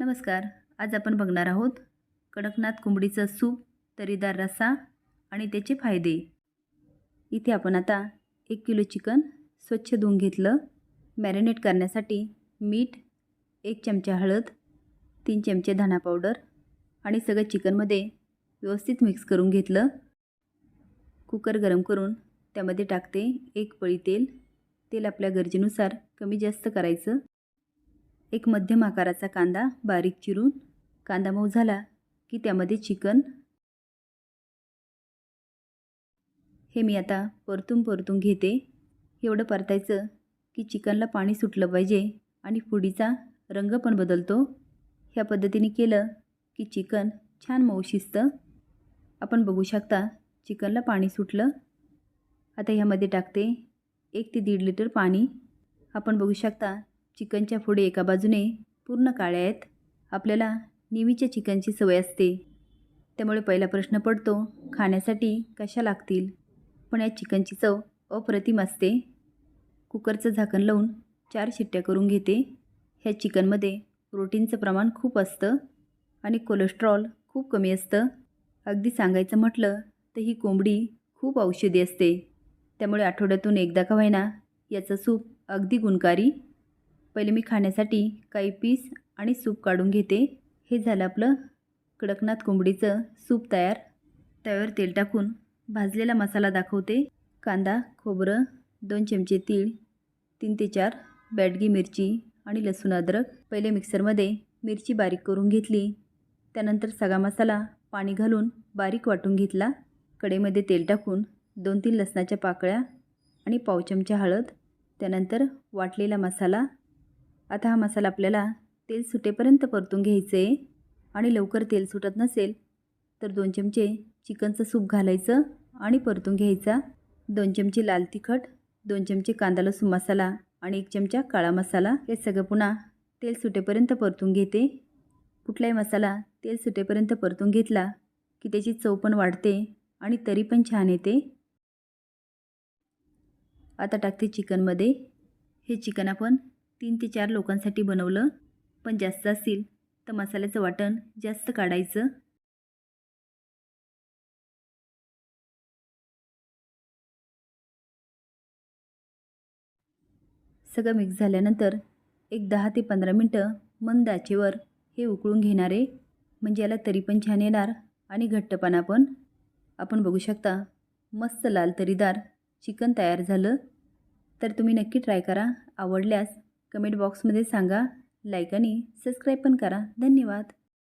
नमस्कार. आज आपण बघणार आहोत कडकनाथ कोंबडीचं सूप तरीदार रस्सा आणि त्याचे फायदे. इथे आपण आता एक किलो चिकन स्वच्छ धुवून घेतलं. मॅरिनेट करण्यासाठी मीठ एक चमचा हळद तीन चमचे धणा पावडर आणि सगळं चिकनमध्ये व्यवस्थित मिक्स करून घेतलं. कुकर गरम करून त्यामध्ये टाकते एक पळी तेल. तेल आपल्या गरजेनुसार कमी जास्त करायचं. एक मध्यम आकाराचा कांदा बारीक चिरून. कांदा मऊ झाला की त्यामध्ये चिकन. हे मी आता परतून परतून घेते. एवढं परतायचं की चिकनला पाणी सुटलं पाहिजे आणि फुडीचा रंग पण बदलतो. ह्या पद्धतीने केलं की चिकन छान मऊ शिजतं. आपण बघू शकता चिकनला पाणी सुटलं. आता ह्यामध्ये टाकते एक ते दीड लिटर पाणी. आपण बघू शकता चिकनच्या पुढे एका बाजूने पूर्ण काळ्या आहेत. आपल्याला नेहमीच्या चिकनची सवय असते. त्यामुळे पहिला प्रश्न पडतो खाण्यासाठी कशा लागतील? पण या चिकनची चव अप्रतिम असते. कुकरचं झाकण लावून चार शिट्ट्या करून घेते. ह्या चिकनमध्ये प्रोटीनचं प्रमाण खूप असतं आणि कोलेस्ट्रॉल खूप कमी असतं. अगदी सांगायचं म्हटलं तर ही कोंबडी खूप औषधी असते. त्यामुळे आठवड्यातून एकदा का व्हायना याचं सूप अगदी गुणकारी पहिले मी खाण्यासाठी काही पीस आणि सूप काढून घेते. हे झालं आपलं कडकनाथ कोंबडीचं सूप तयार. तव्यावर तेल टाकून भाजलेला मसाला दाखवते. कांदा खोबरं दोन चमचे तीळ तीन ते चार बॅडगी मिरची आणि लसूण अद्रक. पहिले मिक्सरमध्ये मिरची बारीक करून घेतली. त्यानंतर सगळा मसाला पाणी घालून बारीक वाटून घेतला. कढईमध्ये तेल टाकून दोन तीन लसणाच्या पाकळ्या आणि पाव चमचा हळद. त्यानंतर वाटलेला मसाला आता हा मसाला आपल्याला तेल सुटेपर्यंत परतून घ्यायचं आहे आणि लवकर तेल सुटत नसेल तर दोन चमचे चिकनचं सूप घालायचं आणि परतून घ्यायचा. दोन चमचे लाल तिखट दोन चमचे कांदा लसूण मसाला आणि एक चमचा काळा मसाला. हे सगळं पुन्हा तेल सुटेपर्यंत परतून घेते. कुठलाही मसाला तेल सुटेपर्यंत परतून घेतला की त्याची चव पण वाढते आणि तरी पण छान येते. आता टाकते चिकनमध्ये. हे चिकन आपण तीन ते चार लोकांसाठी बनवलं. पण जास्त असेल तर मसाल्याचं वाटण जास्त काढायचं. सगळं मिक्स झाल्यानंतर एक दहा ते पंधरा मिनटं मंद आचेवर हे उकळून घेणार आहे म्हणजे याला तरी पण छान येणार आणि घट्टपणा पण. आपण बघू शकता मस्त लाल तरीदार चिकन तयार झालं. तर तुम्ही नक्की ट्राय करा. आवडल्यास कमेंट बॉक्समध्ये सांगा लाईक आणि सबस्क्राईब पण करा. धन्यवाद.